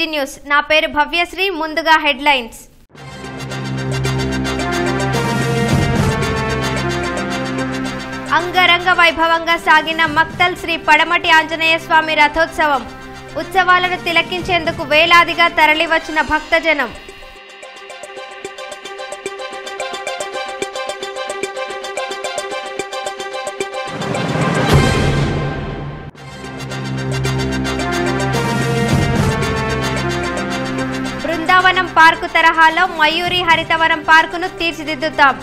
TG news. నా పేరు భవ్యశ్రీ ముందుగా హెడ్లైన్స్. అంగరంగ వైభవంగా సాగిన మక్తల్ శ్రీ పడమటి ఆంజనేయ స్వామి రథోత్సవం. ఉత్సవాలను తిలకించేందుకు వేలాదిగా తరలివచ్చిన భక్తజనం. పార్కు తరహాలో మయూరి హరితవనం పార్కును తీర్చిదిద్దుతాం.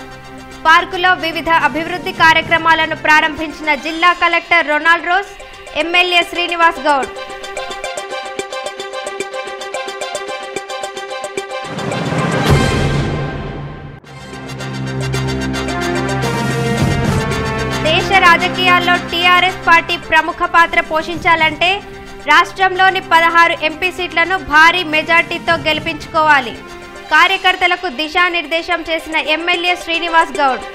పార్కులో వివిధ అభివృద్ధి కార్యక్రమాలను ప్రారంభించిన జిల్లా collector Ronald Ross MLA Srinivas Goud. దేశ రాజకీయాల్లో టీఆర్ఎస్ పార్టీ ప్రముఖ పాత్ర పోషించాలంటే రాష్ట్రంలోని పదహారు ఎంపీ సీట్లను భారీ మెజార్టీతో గెలిపించుకోవాలి. కార్యకర్తలకు దిశానిర్దేశం చేసిన ఎమ్మెల్యే శ్రీనివాస్ గౌడ్.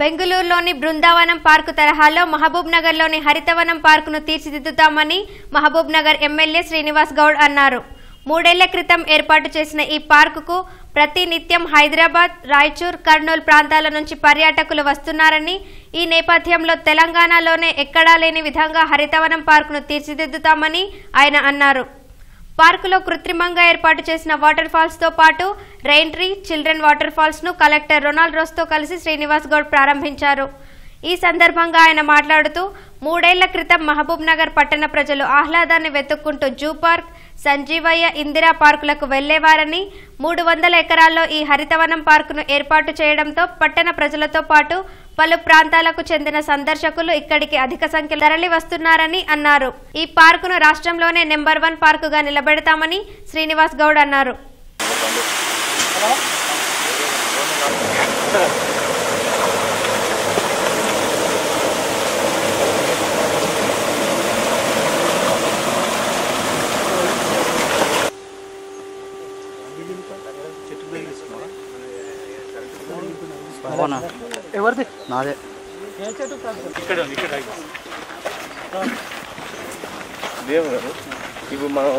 బెంగళూరులోని బృందావనం పార్కు తరహాలో మహబూబ్ నగర్లోని హరితవనం పార్కును తీర్చిదిద్దుతామని మహబూబ్ నగర్ ఎమ్మెల్యే శ్రీనివాస్ గౌడ్ అన్నారు. మూడేళ్ళ క్రితం ఏర్పాటు చేసిన ఈ పార్కుకు ప్రతి నిత్యం హైదరాబాద్ రాయచూర్ కర్నూలు ప్రాంతాల నుంచి పర్యాటకులు వస్తున్నారని ఈ నేపథ్యంలో తెలంగాణలోనే ఎక్కడా లేని విధంగా హరితవనం పార్కును తీర్చిదిద్దుతామని ఆయన అన్నారు. పార్కులో కృత్రిమంగా ఏర్పాటు చేసిన వాటర్ ఫాల్స్తో పాటు రెయిన్ ట్రీ చిల్డ్రన్ వాటర్ ఫాల్స్ను కలెక్టర్ రొనాల్డ్ రోస్తో కలిసి శ్రీనివాస్ గౌడ్ ప్రారంభించారు. ఈ సందర్భంగా ఆయన మాట్లాడుతూ మూడేళ్ళ క్రితం మహబూబ్ నగర్ పట్టణ ప్రజలు ఆహ్లాదాన్ని వెతుక్కుంటూ జూ పార్క్ సంజీవయ్య ఇందిరా పార్కులకు వెళ్ళేవారని మూడు వందల ఎకరాల్లో ఈ హరితవనం పార్కును ఏర్పాటు చేయడంతో పట్టణ ప్రజలతో పాటు పలు ప్రాంతాలకు చెందిన సందర్శకులు ఇక్కడికి అధిక సంఖ్యలో తరలి వస్తున్నారని అన్నారు. ఈ పార్కును రాష్ట్రంలోనే నెంబర్ వన్ పార్కుగా నిలబెడతామని శ్రీనివాస్ గౌడ్ అన్నారు. ఎవరిది? నాదే. ఇక్కడ ఇక్కడ దేవు గారు ఇప్పుడు మనం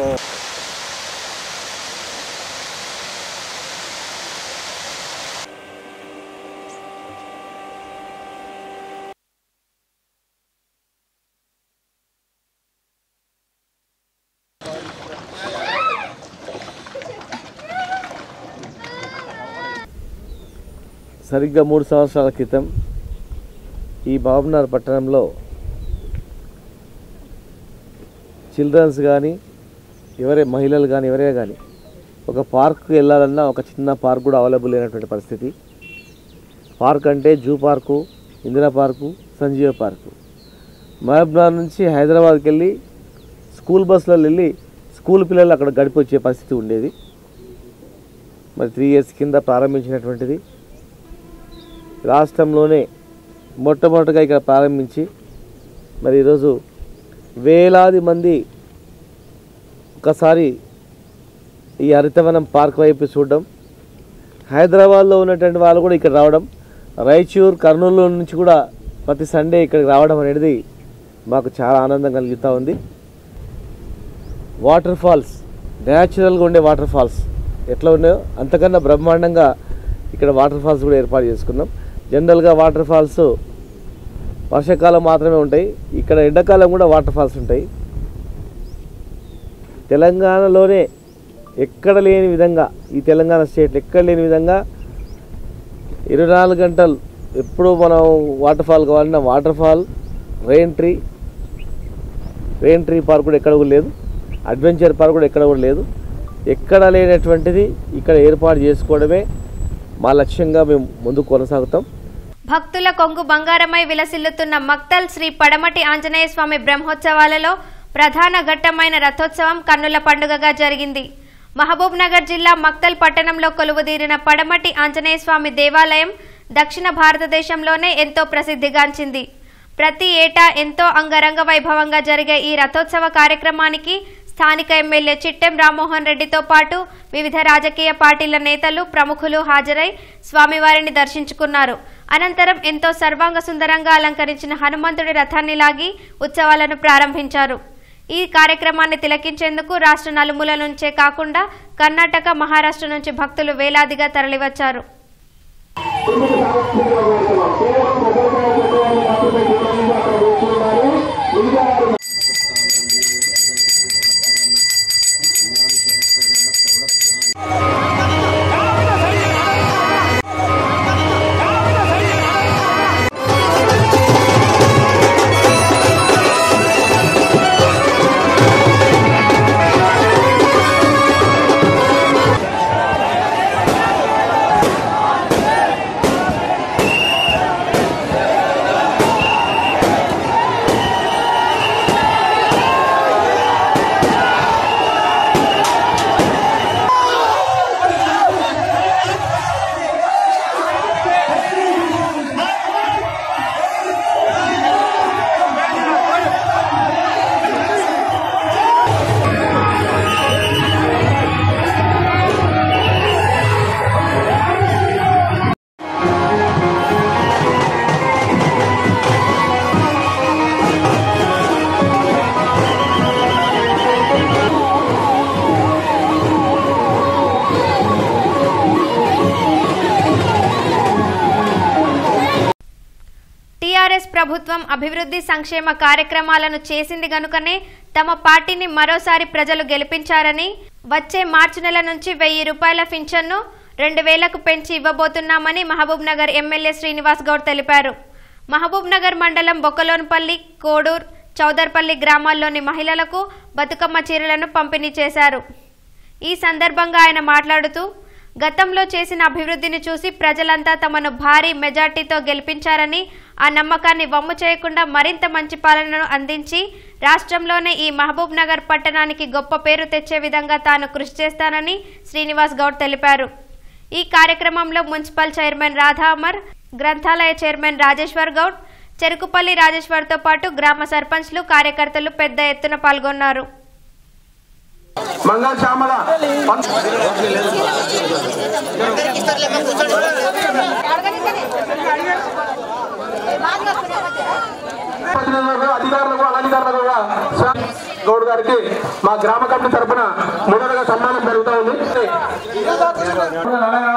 సరిగ్గా మూడు సంవత్సరాల క్రితం ఈ బాబునార్ పట్టణంలో చిల్డ్రన్స్ కానీ ఎవరే మహిళలు కానీ ఎవరే కానీ ఒక పార్క్కి వెళ్ళాలన్నా ఒక చిన్న పార్క్ కూడా అవైలబుల్ లేనటువంటి పరిస్థితి. పార్క్ అంటే zoo park Indira park Sanjeeva park. Mahabubnagar నుంచి హైదరాబాద్కి వెళ్ళి స్కూల్ బస్సులో వెళ్ళి స్కూల్ పిల్లలు అక్కడ గడిపి వచ్చే పరిస్థితి ఉండేది. మరి త్రీ ఇయర్స్ కింద ప్రారంభించినటువంటిది. రాష్ట్రంలోనే మొట్టమొదటిగా ఇక్కడ ప్రారంభించి మరి ఈరోజు వేలాది మంది ఒకసారి ఈ హరితవనం పార్క్ వైపు చూడడం హైదరాబాద్లో ఉన్నటువంటి వాళ్ళు కూడా ఇక్కడ రావడం రాయచూర్ కర్నూలు నుంచి కూడా ప్రతి సండే ఇక్కడికి రావడం అనేది మాకు చాలా ఆనందం కలుగుతూ ఉంది. వాటర్ ఫాల్స్ న్యాచురల్గా ఉండే వాటర్ ఫాల్స్ ఎట్లా ఉన్నాయో అంతకన్నా బ్రహ్మాండంగా ఇక్కడ వాటర్ ఫాల్స్ కూడా ఏర్పాటు చేసుకున్నాం. జనరల్గా వాటర్ ఫాల్స్ వర్షాకాలం మాత్రమే ఉంటాయి. ఇక్కడ ఎండాకాలం కూడా వాటర్ ఫాల్స్ ఉంటాయి. తెలంగాణలోనే ఎక్కడ లేని విధంగా ఈ తెలంగాణ స్టేట్లో ఎక్కడ లేని విధంగా ఇరవై నాలుగు గంటలు ఎప్పుడు మనం వాటర్ ఫాల్ కావాలన్నా water fall rain tree rain tree park కూడా ఎక్కడ కూడా లేదు. అడ్వెంచర్ పార్క్ కూడా ఎక్కడ కూడా లేదు. ఎక్కడ లేనటువంటిది ఇక్కడ ఏర్పాటు చేసుకోవడమే మా లక్ష్యంగా మేము ముందుకు కొనసాగుతాం. భక్తుల కొంగు బంగారమై విలసిల్లుతున్న మక్తల్ శ్రీ పడమటి ఆంజనేయ స్వామి బ్రహ్మోత్సవాలలో ప్రధాన ఘట్టమైన రథోత్సవం కన్నుల పండుగగా జరిగింది. మహబూబ్ నగర్ జిల్లా మక్తల్ పట్టణంలో కొలువుదీరిన పడమటి ఆంజనేయ స్వామి దేవాలయం దక్షిణ భారతదేశంలోనే ఎంతో ప్రసిద్ధిగాంచింది. ప్రతి ఏటా ఎంతో అంగరంగ వైభవంగా జరిగే ఈ రథోత్సవ కార్యక్రమానికి స్థానిక ఎమ్మెల్యే చిట్టెం రామ్మోహన్ రెడ్డితో పాటు వివిధ రాజకీయ పార్టీల నేతలు ప్రముఖులు హాజరై స్వామివారిని దర్శించుకున్నారు. అనంతరం ఎంతో సర్వాంగ సుందరంగా అలంకరించిన హనుమంతుడి రథాన్ని లాగి ఉత్సవాలను ప్రారంభించారు. ఈ కార్యక్రమాన్ని తిలకించేందుకు రాష్ట్ర నలుమూల నుంచే కాకుండా కర్ణాటక మహారాష్ట్ర నుంచి భక్తులు వేలాదిగా తరలివచ్చారు. అభివృద్ధి సంక్షేమ కార్యక్రమాలను చేసింది గనుకనే తమ పార్టీని మరోసారి ప్రజలు గెలిపించారని వచ్చే మార్చి నెల నుంచి వెయ్యి రూపాయల పింఛన్ను రెండు వేలకు పెంచి ఇవ్వబోతున్నామని మహబూబ్ నగర్ ఎమ్మెల్యే శ్రీనివాస్ గౌడ్ తెలిపారు. మహబూబ్ నగర్ మండలం బొక్కలోన్పల్లి కోడూర్ చౌదర్పల్లి గ్రామాల్లోని మహిళలకు బతుకమ్మ చీరలను పంపిణీ చేశారు. ఈ సందర్భంగా ఆయన మాట్లాడుతూ గతంలో చేసిన అభివృద్ధిని చూసి ప్రజలంతా తమను భారీ మెజార్టీతో గెలిపించారని ఆ నమ్మకాన్ని వమ్ము చేయకుండా మరింత మంచి పాలనను అందించి రాష్ట్రంలోనే ఈ మహబూబ్ నగర్ పట్టణానికి గొప్ప పేరు తెచ్చే విధంగా తాను కృషి చేస్తానని శ్రీనివాస్ గౌడ్ తెలిపారు. ఈ కార్యక్రమంలో మున్సిపల్ చైర్మన్ రాధా అమర్ గ్రంథాలయ చైర్మన్ రాజేశ్వర్ గౌడ్ చెరుకుపల్లి రాజేశ్వర్తో పాటు గ్రామ సర్పంచ్లు కార్యకర్తలు పెద్ద ఎత్తున పాల్గొన్నారు. మంగళ శ్యామల అధికారులకు అనధికారులకు కూడా గౌడ్ గారికి మా గ్రామ కమిటీ తరఫున మొదటగా సన్మానం జరుగుతూ ఉంది.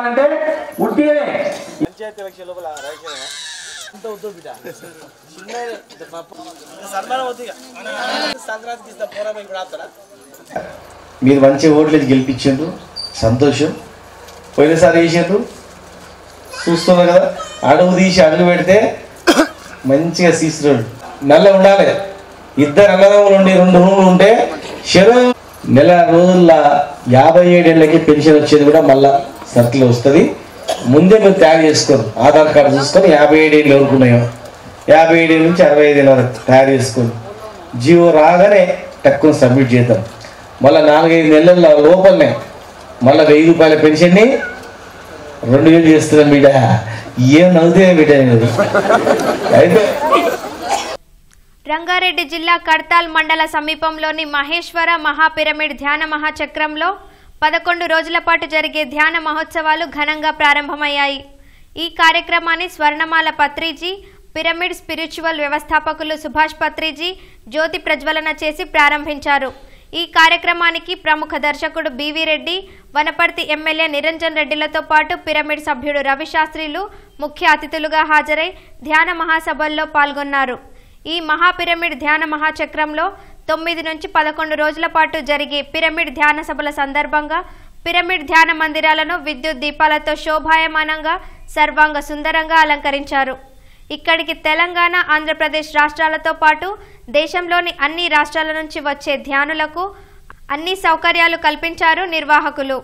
అంటే ఉట్టినే మీరు మంచి ఓట్లు గెలిపించారు సంతోషం. పోయినసారి వేసారు చూస్తున్నారు కదా అడుగు తీసి అడుగు పెడితే మంచిగా సీసురాడు నల్ల ఉండాలి. ఇద్దరు అన్నదమ్ములు ఉండి రెండు రూములు ఉంటే శరం నెల రోజుల యాభై ఏడేళ్ళకి పెన్షన్ వచ్చేది కూడా మళ్ళా సర్కిల్ వస్తుంది. ముందే మీరు తయారు చేసుకోరు. ఆధార్ కార్డు చూసుకొని యాభై ఏడేళ్ళు ఎవరుకున్నాయో యాభై ఏడేళ్ళ నుంచి అరవై ఐదేళ్ళ వరకు తయారు చేసుకోరు. జియో రాగానే తక్కువ సబ్మిట్ చేద్దాం. మళ్ళీ నాలుగైదు నెలల లోపలనే. మళ్ళీ వెయ్యి రూపాయల పెన్షన్ని రెండు వేలు చేస్తున్నాం బిడ్డ. ఏం నవ్వుతాయి బిడ్డ నేను. అయితే రంగారెడ్డి జిల్లా కడ్తాల్ మండల సమీపంలోని మహేశ్వర మహాపిరమిడ్ ధ్యాన మహాచక్రంలో పదకొండు రోజుల పాటు జరిగే ధ్యాన మహోత్సవాలు ఘనంగా ప్రారంభమయ్యాయి. ఈ కార్యక్రమాన్ని స్వర్ణమాల పత్రిజీ పిరమిడ్ స్పిరిచువల్ వ్యవస్థాపకులు సుభాష్ పత్రిజీ జ్యోతి ప్రజ్వలన చేసి ప్రారంభించారు. ఈ కార్యక్రమానికి ప్రముఖ దర్శకుడు బివి రెడ్డి వనపర్తి ఎమ్మెల్యే నిరంజన్ రెడ్డిలతో పాటు పిరమిడ్ సభ్యుడు రవిశాస్త్రిలు ముఖ్య అతిథులుగా హాజరై ధ్యాన మహాసభల్లో పాల్గొన్నారు. ఈ మహాపిరమిడ్ ధ్యాన మహాచక్రంలో తొమ్మిది నుంచి పదకొండు రోజుల పాటు జరిగే పిరమిడ్ ధ్యాన సభల సందర్భంగా పిరమిడ్ ధ్యాన మందిరాలను విద్యుత్ దీపాలతో శోభాయమానంగా సర్వాంగ సుందరంగా అలంకరించారు. ఇక్కడికి తెలంగాణ ఆంధ్రప్రదేశ్ రాష్ట్రాలతో పాటు దేశంలోని అన్ని రాష్ట్రాల నుంచి వచ్చే ధ్యానులకు అన్ని సౌకర్యాలు కల్పించారు నిర్వాహకులు.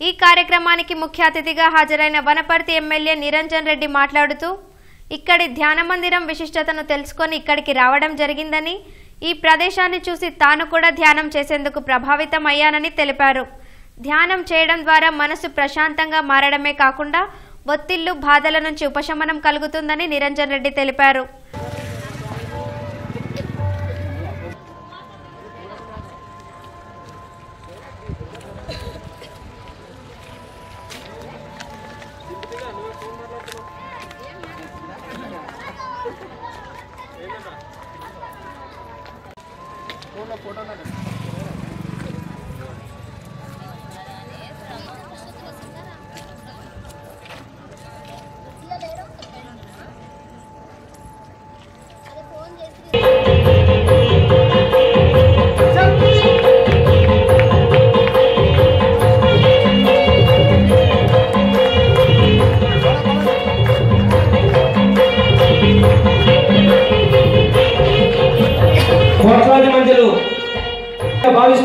ఈ కార్యక్రమానికి ముఖ్య అతిథిగా హాజరైన వనపర్తి ఎమ్మెల్యే నిరంజన్ రెడ్డి మాట్లాడుతూ ఇక్కడి ధ్యాన మందిరం విశిష్టతను తెలుసుకొని ఇక్కడికి రావడం జరిగిందని ఈ ప్రదేశాన్ని చూసి తాను కూడా ధ్యానం చేసేందుకు ప్రభావితం అయ్యానని తెలిపారు. ధ్యానం చేయడం ద్వారా మనసు ప్రశాంతంగా మారడమే కాకుండా ఒత్తిళ్ళు బాధల నుంచి ఉపశమనం కలుగుతుందని నిరంజన్ రెడ్డి తెలిపారు.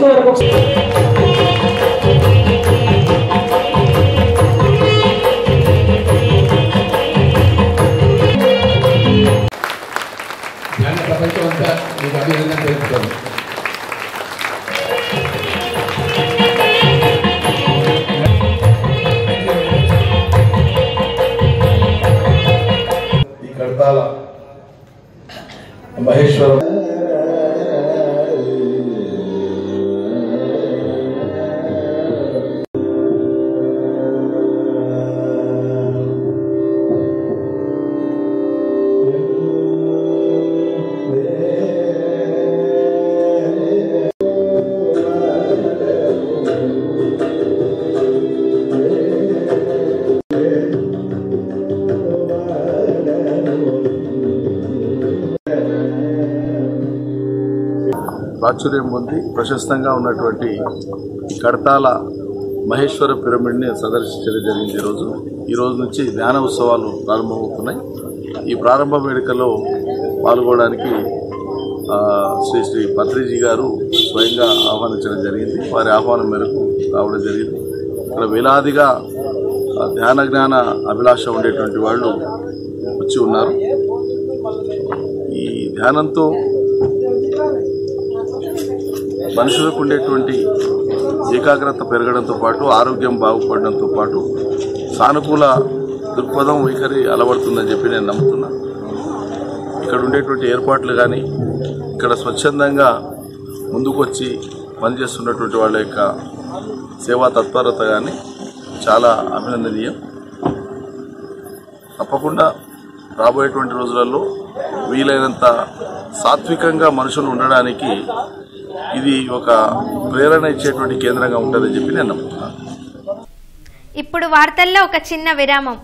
భావిస్తూ ఒక ధ్యాన ప్రాచుర్యం పొంది ప్రశస్తంగా ఉన్నటువంటి కడతాల మహేశ్వర పిరమిడ్ని సందర్శించడం జరిగింది ఈరోజు ఈ రోజు నుంచి ధ్యాన ఉత్సవాలు ప్రారంభమవుతున్నాయి. ఈ ప్రారంభ వేడుకలో పాల్గొనడానికి శ్రీ శ్రీ పత్రిజీ గారు స్వయంగా ఆహ్వానించడం జరిగింది. వారి ఆహ్వానం మేరకు రావడం జరిగింది. ఇక్కడ వేలాదిగా ధ్యాన జ్ఞాన అభిలాష ఉండేటువంటి వాళ్ళు వచ్చి ఉన్నారు. ఈ ధ్యానంతో మనుషులకు ఉండేటువంటి ఏకాగ్రత పెరగడంతో పాటు ఆరోగ్యం బాగుపడడంతో పాటు సానుకూల దృక్పథం వైఖరి అలవడుతుందని చెప్పి నేను నమ్ముతున్నాను ఇక్కడ ఉండేటువంటి ఏర్పాట్లు కానీ ఇక్కడ స్వచ్ఛందంగా ముందుకొచ్చి పనిచేస్తున్నటువంటి వాళ్ళ యొక్క సేవా తత్పరత కానీ చాలా అభినందనీయం. తప్పకుండా రాబోయేటువంటి రోజులలో వీలైనంత సాత్వికంగా మనుషులు ఉండడానికి ఇది ఒక ప్రేరణ ఇచ్చేటువంటి కేంద్రంగా ఉంటుందని చెప్పి నేను నమ్ముతున్నాను. ఇప్పుడు వార్తల్లో ఒక చిన్న విరామం.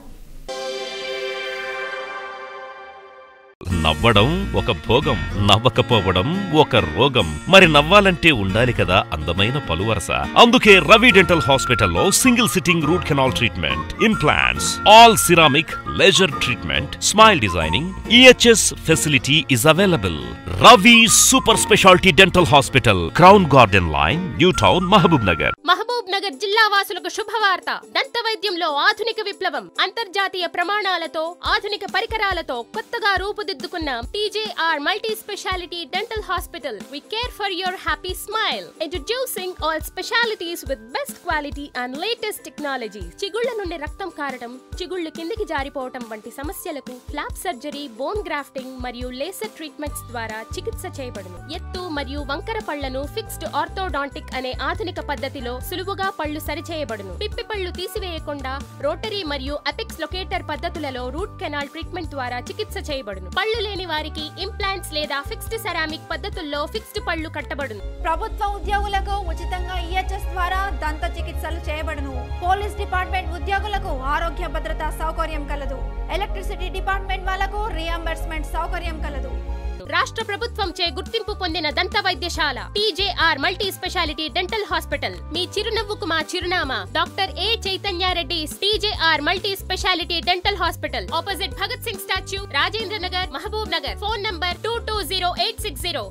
నవ్వడం ఒక భోగం నవ్వకపోవడం ఒక రోగం. మరి నవ్వాలంటే ఉండాలి కదా అందమైన పలువరస. అందుకే రవి డెంటల్ హాస్పిటల్లో single sitting root canal treatment implants all ceramic laser treatment smile designing EHS facility is available. Ravi super speciality dental hospital crown garden line new town Mahabubnagar. Mahabubnagar జిల్లా వాసులకు శుభవార్త. దంత వైద్యంలో ఆధునిక విప్లవం అంతర్జాతీయ ప్రమాణాలతో ఆధునిక పరికరాలతో కొత్తగా రూపుదిద్దుకున్న TJR multi speciality dental hospital. We care for your happy smile introducing all specialities with best quality and latest technology చిగుళ్ళ నుండి రక్తం కారటం చిగుళ్ళు కిందికి జారిపోవటం వంటి సమస్యలకు ఫ్లాప్ సర్జరీ బోన్ గ్రాఫ్టింగ్ మరియు లేసర్ ట్రీట్మెంట్స్ ద్వారా చికిత్స చేయబడును. ఎత్తు మరియు వంకర పళ్ళను ఫిక్స్డ్ ఆర్థోడాంటిక్ అనే ఆధునిక పద్ధతిలో సులువుగా పళ్ళు సరిచేయబడును. పిప్పి పళ్ళు తీసివేయకుండా రోటరీ మరియు అపిక్స్ లొకేటర్ పద్ధతులలో రూట్ కెనాల్ ట్రీట్మెంట్ ద్వారా చికిత్స చేయబడును. పళ్ళు లేని వారికి ఇంప్లాంట్స్ లేదా ఫిక్స్డ్ సెరామిక్ పద్ధతుల్లో ఫిక్స్డ్ పళ్ళు కట్టబడును. ప్రభుత్వ ఉద్యోగులకు ఉచితంగా ఈహెచ్ఎస్ ద్వారా దంత చికిత్సలు చేయబడును. పోలీస్ డిపార్ట్మెంట్ ఉద్యోగులకు ఆరోగ్య భద్రత సౌకర్యం కలదు. ఎలక్ట్రిసిటీ డిపార్ట్మెంట్ వాళ్ళకు రియంబర్స్మెంట్ సౌకర్యం కలదు. రాష్ట్ర ప్రభుత్వం చే గుర్తింపు పొందిన దంత వైద్యశాల TJR multi speciality dental hospital. మీ చిరునవ్వుకు మా చిరునామా. Doctor A Chaitanya Reddy TJR multi speciality dental hospital. Opposite Bhagat Singh statue Rajendra Nagar Mahbubnagar. Phone number two two zero eight six zero.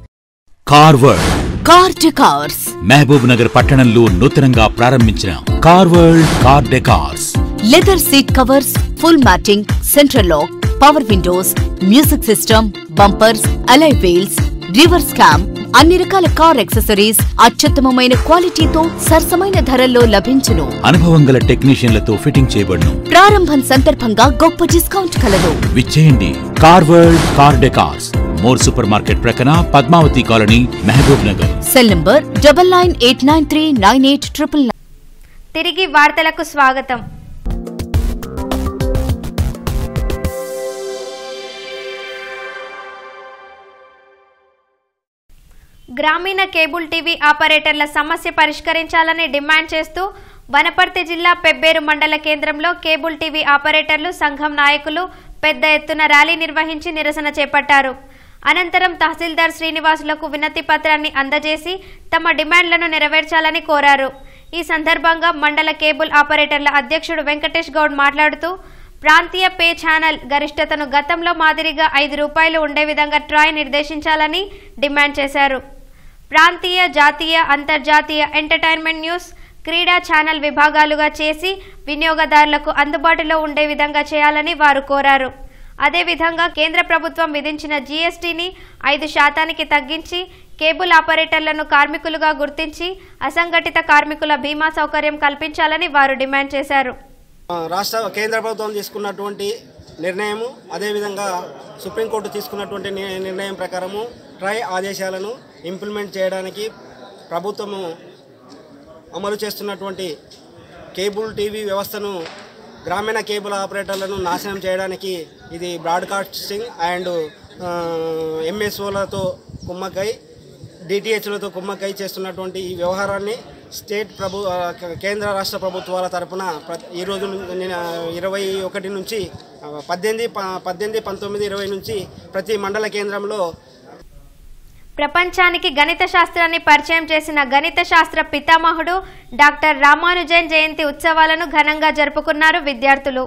Carward car to cars. Mahbubnagar పట్టణంలో నూతనంగా ప్రారంభించిన Carward car decors. Leather seat covers full matting central lock. Power windows music system bumpers alloy wheels reverse cam అన్ని రకాల car accessories అత్యుత్తమమైన క్వాలిటీతో సరసమైన ధరల్లో లభించును. అనుభవం గల టెక్నీషియన్లతో ఫిట్టింగ్ చేయబడును. ప్రారంభం సందర్భంగా గొప్ప డిస్కౌంట్ కలదు. విచ్చేయండి. Carward car decors more super market ప్రక్కన Padmavathi colony Mahabubnagar. Cell number double nine eight nine three nine eight triple తిరిగి వార్తలకు స్వాగతం. గ్రామీణ కేబుల్ టీవీ ఆపరేటర్ల సమస్య పరిష్కరించాలని డిమాండ్ చేస్తూ వనపర్తి జిల్లా పెబ్బేరు మండల కేంద్రంలో కేబుల్ టీవీ ఆపరేటర్లు సంఘం నాయకులు పెద్ద ఎత్తున ర్యాలీ నిర్వహించి నిరసన చేపట్టారు. అనంతరం తహసీల్దార్ శ్రీనివాసులకు వినతి పత్రాన్ని అందజేసి తమ డిమాండ్లను నెరవేర్చాలని కోరారు. ఈ సందర్భంగా మండల కేబుల్ ఆపరేటర్ల అధ్యక్షుడు వెంకటేష్ గౌడ్ మాట్లాడుతూ ప్రాంతీయ పే ఛానల్ గరిష్టతను గతంలో మాదిరిగా ఐదు రూపాయలు ఉండే విధంగా ట్రాయ్ నిర్దేశించాలని డిమాండ్ చేశారు. ప్రాంతీయ జాతీయ అంతర్జాతీయ ఎంటర్టైన్మెంట్ న్యూస్ క్రీడా ఛానల్ విభాగాలుగా చేసి వినియోగదారులకు అందుబాటులో ఉండే విధంగా చేయాలని వారు కోరారు. అదేవిధంగా కేంద్ర ప్రభుత్వం విధించిన జీఎస్టీని ఐదు శాతానికి తగ్గించి కేబుల్ ఆపరేటర్లను కార్మికులుగా గుర్తించి అసంఘటిత కార్మికుల బీమా సౌకర్యం కల్పించాలని వారు డిమాండ్ చేశారు. రాష్ట్ర కేంద్ర ప్రభుత్వం తీసుకున్నటువంటి నిర్ణయము అదేవిధంగా సుప్రీంకోర్టు తీసుకున్నటువంటి నిర్ణయం ప్రకారము ట్రై ఆదేశాలను ఇంప్లిమెంట్ చేయడానికి ప్రభుత్వము అమలు చేస్తున్నటువంటి కేబుల్ టీవీ వ్యవస్థను గ్రామీణ కేబుల్ ఆపరేటర్లను నాశనం చేయడానికి ఇది బ్రాడ్కాస్టింగ్ అండ్ ఎంఎస్ఓలతో కుమ్మక్కై డిటిహెచ్లతో కుమ్మక్కై చేస్తున్నటువంటి ఈ వ్యవహారాన్ని స్టేట్ ప్రభు కేంద్ర రాష్ట్ర ప్రభుత్వాల తరపున ఈరోజు ఇరవై ఒకటి నుంచి పద్దెనిమిది ప- పద్దెనిమిది పంతొమ్మిది ఇరవై నుంచి ప్రతి మండల కేంద్రంలో ప్రపంచానికి గణిత శాస్త్రాన్ని పరిచయం చేసిన గణిత శాస్త్ర పితామహుడు డాక్టర్ రామానుజన్ జయంతి ఉత్సవాలను ఘనంగా జరుపుకున్నారు విద్యార్థులు.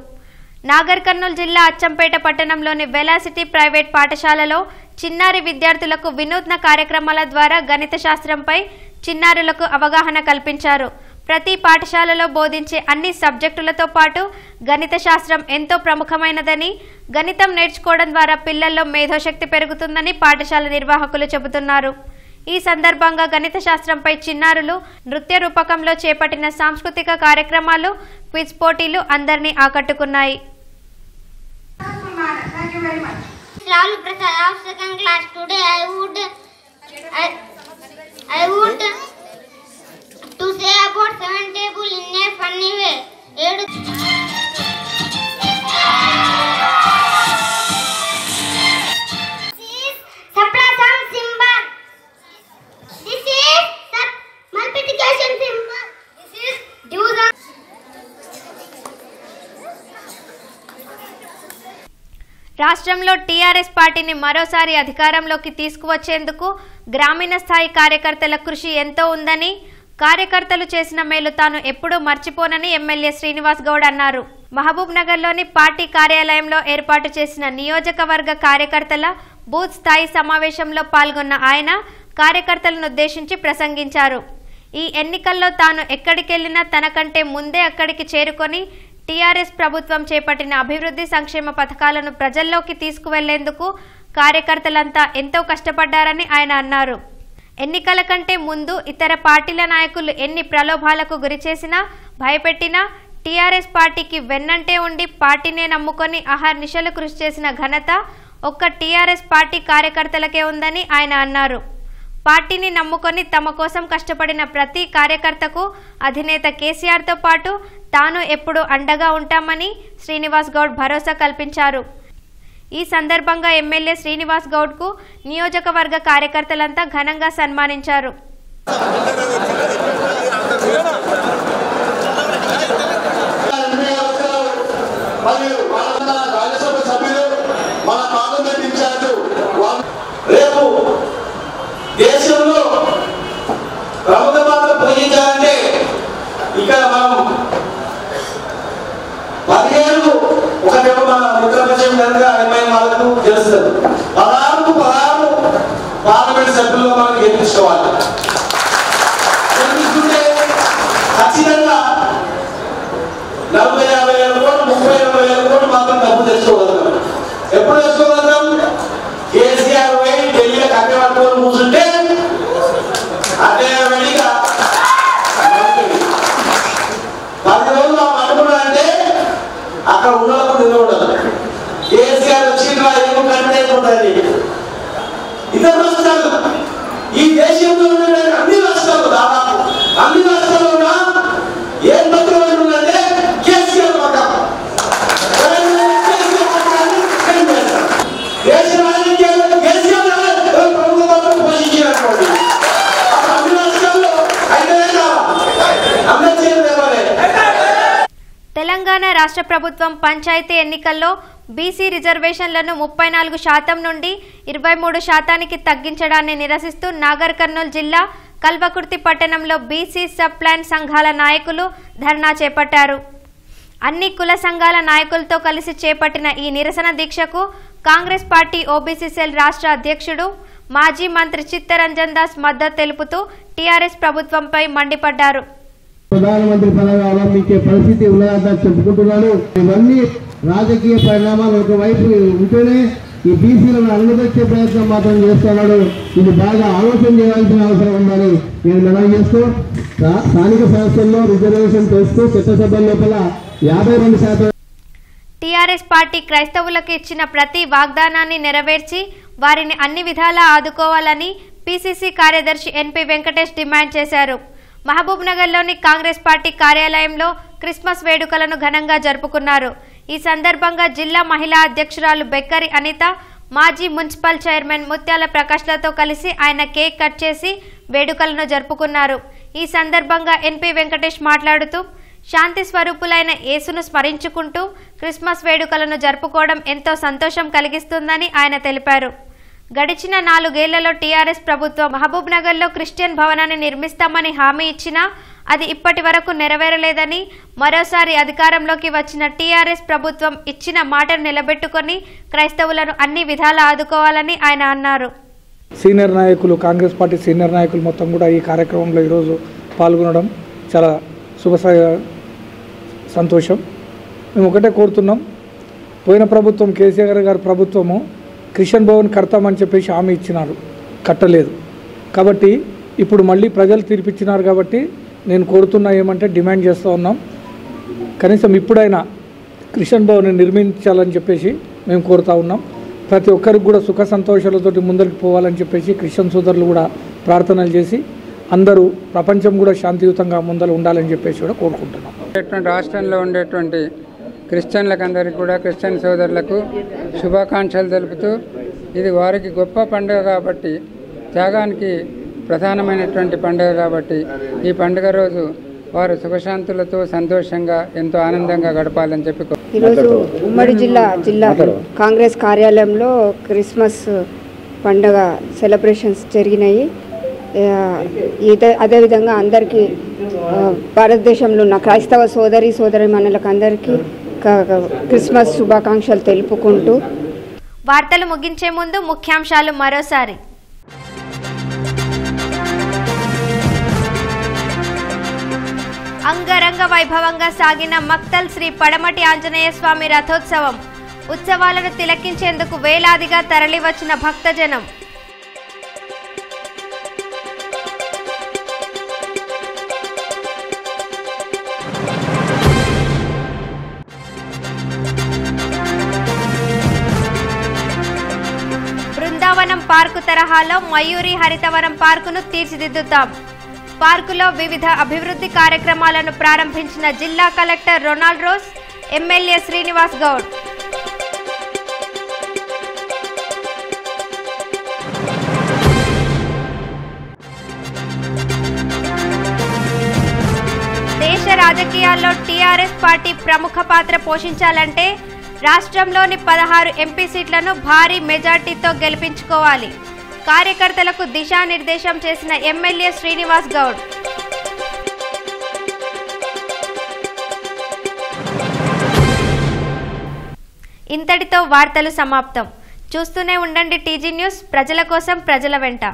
నాగర్ కర్నూలు జిల్లా అచ్చంపేట పట్టణంలోని వెలాసిటీ ప్రైవేట్ పాఠశాలలో చిన్నారి విద్యార్థులకు వినూత్న కార్యక్రమాల ద్వారా గణిత శాస్త్రంపై చిన్నారులకు అవగాహన కల్పించారు. ప్రతి పాఠశాలలో బోధించే అన్ని సబ్జెక్టులతో పాటు గణిత శాస్త్రం ఎంతో ప్రముఖమైనదని గణితం నేర్చుకోవడం ద్వారా పిల్లల్లో మేధోశక్తి పెరుగుతుందని పాఠశాల నిర్వాహకులు చెబుతున్నారు. ఈ సందర్భంగా గణిత శాస్త్రంపై చిన్నారులు నృత్య రూపకంలో చేపట్టిన సాంస్కృతిక కార్యక్రమాలు క్విజ్ పోటీలు అందరినీ ఆకట్టుకున్నాయి. I would I, I రాష్ట్రంలో టీఆర్ఎస్ పార్టీని మరోసారి అధికారంలోకి తీసుకువచ్చేందుకు గ్రామీణ స్థాయి కార్యకర్తల కృషి ఎంతో ఉందని కార్యకర్తలు చేసిన మేలు తాను ఎప్పుడూ మర్చిపోనని ఎమ్మెల్యే శ్రీనివాస్ గౌడ్ అన్నారు. మహబూబ్ నగర్లోని పార్టీ కార్యాలయంలో ఏర్పాటు చేసిన నియోజకవర్గ కార్యకర్తల బూత్ స్థాయి సమావేశంలో పాల్గొన్న ఆయన కార్యకర్తలను ఉద్దేశించి ప్రసంగించారు. ఈ ఎన్నికల్లో తాను ఎక్కడికెళ్ళినా తనకంటే ముందే అక్కడికి చేరుకొని టీఆర్ఎస్ ప్రభుత్వం చేపట్టిన అభివృద్ధి సంక్షేమ పథకాలను ప్రజల్లోకి తీసుకువెళ్ళేందుకు కార్యకర్తలంతా ఎంతో కష్టపడ్డారని ఆయన అన్నారు. ఎన్నికల కంటే ముందు ఇతర పార్టీల నాయకులు ఎన్ని ప్రలోభాలకు గురిచేసినా భయపెట్టినా టీఆర్ఎస్ పార్టీకి వెన్నంటే ఉండి పార్టీనే నమ్ముకొని అహర్నిశలు కృషి చేసిన ఘనత ఒక్క టీఆర్ఎస్ పార్టీ కార్యకర్తలకే ఉందని ఆయన అన్నారు. పార్టీని నమ్ముకొని తమ కోసం కష్టపడిన ప్రతి కార్యకర్తకు అధినేత కేసీఆర్తో పాటు తాను ఎప్పుడు అండగా ఉంటామని శ్రీనివాస్ గౌడ్ భరోసా కల్పించారు. ఈ సందర్భంగా ఎమ్మెల్యే శ్రీనివాస్ గౌడ్కు నియోజకవర్గ కార్యకర్తలంతా ఘనంగా సన్మానించారు. మరియు మన రాజ్యసభ సభ్యులు మన పార్లమెంట్ ఇన్ఛార్జ్ వాళ్ళు రేపు దేశంలో ప్రముఖ పాత్ర పోషించాలంటే ఇక్కడ మనం పదిహేను ఒక దెబ్బ మన ఉత్తరప్రదేశ్ కనుక అమ్మాయి వాళ్ళకు తెలుస్తుంది పదహారుకు పదహారు పార్లమెంట్ సభ్యుల్లో మనం గెలిపించుకోవాలి గెలిపించుకుంటే ఖచ్చితంగా నలభై యాభై వేల కోట్లు ముప్పై నలభై వేల కోట్లు మాత్రం డబ్బు తెచ్చుకోగలుగుతాం ఎప్పుడు తెచ్చుకోగలుగుతాం కేసీఆర్ పోయి ఢిల్లీలో కట్టె పట్టుకొని కూర్చుంటే అదే రెడీగా పది రోజులు ఆ పట్టుకున్నారంటే అక్కడ ఉన్నలకు నిలబడదు కేసీఆర్ వచ్చిండ్రా ఏమో కంటే ఉండాలి. ఇతర రాష్ట్రాలు ఈ దేశంలో ఉన్న అన్ని రాష్ట్రాలు దాదాపు అన్ని రాష్ట్రాల్లో ఉన్న ఏం పత్రం తెలంగాణ రాష్ట్ర ప్రభుత్వం పంచాయతీ ఎన్నికల్లో బీసీ రిజర్వేషన్లను ముప్పై నాలుగు శాతం నుండి ఇరవై మూడు శాతానికి తగ్గించడాన్ని నిరసిస్తూ నాగర్ కర్నూలు జిల్లా కల్వకుర్తి పట్టణంలో బీసీ సబ్ ప్లాన్ సంఘాల నాయకులు ధర్నా చేపట్టారు. అన్ని కుల సంఘాల నాయకులతో కలిసి చేపట్టిన ఈ నిరసన దీక్షకు కాంగ్రెస్ పార్టీ ఓబీసీ సెల్ రాష్ట్ర అధ్యక్షుడు మాజీ మంత్రి చిత్తరంజన్ దాస్ మద్దతు తెలుపుతూ టీఆర్ఎస్ ప్రభుత్వంపై మండిపడ్డారు. ప్రధానమంత్రి పదవి అవలంబించే పరిస్థితి ఉన్నదని చెప్పుకుంటున్నాను ఇవన్నీ రాజకీయ పరిణామాలు ఒకవైపు ఉంటేనే ఈ బీసీలను అనుమతించే ప్రయత్నం మాత్రం చేస్తున్నాడు. ఇది బాగా ఆలోచన చేయాల్సిన అవసరం ఉందని నేను మనం చేస్తూ స్థానిక సంస్థల్లో రిజర్వేషన్ చేస్తూ చట్టసభ లోపల యాభై రెండు శాతం టీఆర్ఎస్ పార్టీ క్రైస్తవులకు ఇచ్చిన ప్రతి వాగ్దానాన్ని నెరవేర్చి వారిని అన్ని విధాలా ఆదుకోవాలని పీసీసీ కార్యదర్శి ఎన్పి వెంకటేష్ డిమాండ్ చేశారు. మహబూబ్నగర్లోని కాంగ్రెస్ పార్టీ కార్యాలయంలో క్రిస్మస్ వేడుకలను ఘనంగా జరుపుకున్నారు. ఈ సందర్భంగా జిల్లా మహిళా అధ్యక్షురాలు బెక్కరి అనిత మాజీ మున్సిపల్ చైర్మన్ ముత్యాల ప్రకాష్లతో కలిసి ఆయన కేక్ కట్ చేసి వేడుకలను జరుపుకున్నారు. ఈ సందర్భంగా ఎన్పి వెంకటేష్ మాట్లాడుతూ శాంతి స్వరూపులైన యేసును స్మరించుకుంటూ క్రిస్మస్ వేడుకలను జరుపుకోవడం ఎంతో సంతోషం కలిగిస్తుందని ఆయన తెలిపారు. గడిచిన నాలుగేళ్ళలో టీఆర్ఎస్ ప్రభుత్వం మహబూబ్ నగర్లో క్రిస్టియన్ భవనాన్ని నిర్మిస్తామని హామీ ఇచ్చినా అది ఇప్పటి వరకు నెరవేరలేదని మరోసారి అధికారంలోకి వచ్చిన టీఆర్ఎస్ ప్రభుత్వం ఇచ్చిన మాటను నిలబెట్టుకొని క్రైస్తవులను అన్ని విధాలా ఆదుకోవాలని ఆయన అన్నారు. సీనియర్ నాయకులు కాంగ్రెస్ పార్టీ సీనియర్ నాయకులు మొత్తం కూడా ఈ కార్యక్రమంలో ఈరోజు పాల్గొనడం చాలా శుభ సంతోషం. మేము ఒకటే కోరుతున్నాం. పోయిన ప్రభుత్వం కేసీఆర్ గారి ప్రభుత్వము కిషన్ భవన్ కడతామని చెప్పేసి హామీ ఇచ్చినారు. కట్టలేదు. కాబట్టి ఇప్పుడు మళ్ళీ ప్రజలు తీర్పిచ్చినారు కాబట్టి నేను కోరుతున్నా ఏమంటే డిమాండ్ చేస్తూ ఉన్నాం. కనీసం ఇప్పుడైనా కిషన్ భవన్ నిర్మించాలని చెప్పేసి మేము కోరుతా ఉన్నాం. ప్రతి ఒక్కరికి కూడా సుఖ సంతోషాలతోటి ముందరికి పోవాలని చెప్పేసి క్రిస్టియన్ సోదరులు కూడా ప్రార్థనలు చేసి అందరూ ప్రపంచం కూడా శాంతియుతంగా ముందర ఉండాలని చెప్పేసి కూడా కోరుకుంటున్నాం. రాష్ట్రంలో ఉండేటువంటి క్రిస్టియన్లకు అందరికీ కూడా క్రిస్టియన్ సోదరులకు శుభాకాంక్షలు తెలుపుతూ ఇది వారికి గొప్ప పండుగ కాబట్టి త్యాగానికి ప్రధానమైనటువంటి పండుగ కాబట్టి ఈ పండుగ రోజు వారు సుఖశాంతులతో సంతోషంగా ఎంతో ఆనందంగా గడపాలని చెప్పి ఈరోజు ఉమ్మడి జిల్లా జిల్లా కాంగ్రెస్ కార్యాలయంలో క్రిస్మస్ పండగ సెలబ్రేషన్స్ జరిగినాయి. ఇదే అదేవిధంగా అందరికీ భారతదేశంలో ఉన్న క్రైస్తవ సోదరి సోదరి మనలకు అందరికీ క్రిస్మస్ శుభాకాంక్షలు తెలుపుకుంటూ. వార్తలు ముగించే ముందు ముఖ్యాంశాలు మరోసారి. అంగరంగ వైభవంగా సాగిన మక్తల్ శ్రీ పడమటి ఆంజనేయ స్వామి రథోత్సవం. ఉత్సవాలను తిలకించేందుకు వేలాదిగా తరలివచ్చిన భక్తజనం. తరహాలో మయూరి హరితవనం పార్కును తీర్చిదిద్దుతాం. పార్కులో వివిధ అభివృద్ధి కార్యక్రమాలను ప్రారంభించిన జిల్లా collector Ronald Ross MLA Srinivas Goud. దేశ రాజకీయాల్లో టీఆర్ఎస్ పార్టీ ప్రముఖ పాత్ర పోషించాలంటే రాష్ట్రంలోని పదహారు ఎంపీ సీట్లను భారీ మెజార్టీతో గెలిపించుకోవాలి. కార్యకర్తలకు దిశానిర్దేశం చేసిన ఎమ్మెల్యే శ్రీనివాస్ గౌడ్. ఇంతటితో వార్తలు సమాప్తం. చూస్తూనే ఉండండి టీజీ న్యూస్ ప్రజల కోసం ప్రజల వెంట.